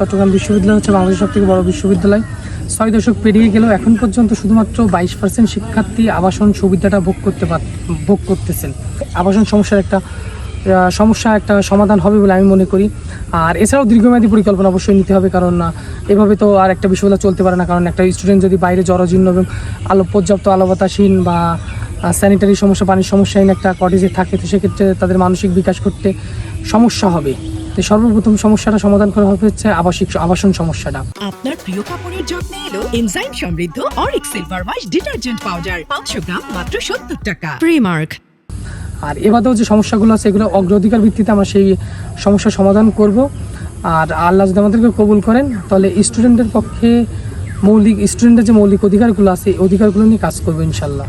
চট্টগ্রাম বিশ্ববিদ্যালয় হচ্ছে বাংলাদেশের সব থেকে বড় বিশ্ববিদ্যালয়। ছয় দশক পেরিয়ে গেলেও এখন পর্যন্ত শুধুমাত্র বাইশ পার্সেন্ট শিক্ষার্থী আবাসন সুবিধাটা ভোগ করতে পার ভোগ করতেছেন। আবাসন সমস্যার একটা সমস্যা একটা সমাধান হবে বলে আমি মনে করি। আর এছাড়াও দীর্ঘমেয়াদী পরিকল্পনা অবশ্যই নিতে হবে, কারণ এভাবে তো আর একটা বিশ্ববিদ্যালয় চলতে পারে না, কারণ একটা স্টুডেন্ট যদি বাইরে জরাজীর্ণ এবং আলো, পর্যাপ্ত আলো বাতাসহীন বা স্যানিটারি সমস্যা, পানির সমস্যাহীন একটা কটেজে থাকে, তো সেক্ষেত্রে তাদের মানসিক বিকাশ করতে সমস্যা হবে। তো সর্বপ্রথম সমস্যাটা সমাধান করা হবে হচ্ছে আবাসিক আবাসন সমস্যাটা। আপনার প্রিয় কাপড়ের যত্নে এলো এনজাইম সমৃদ্ধ অরিক সিলভার ওয়াশ ডিটারজেন্ট পাউডার পাঁচশো গ্রাম মাত্র সত্তর টাকা। প্রিমার্ক আর এবারেও যে সমস্যাগুলো আছে এগুলো অগ্রাধিকার ভিত্তিতে আমরা সেই সমস্যার সমাধান করব। আর আল্লাহ যদি আমাদেরকে কবুল করেন তাহলে স্টুডেন্টের পক্ষে মৌলিক স্টুডেন্টের যে মৌলিক অধিকারগুলো আছে এই অধিকারগুলো নিয়ে কাজ করব ইনশাল্লাহ।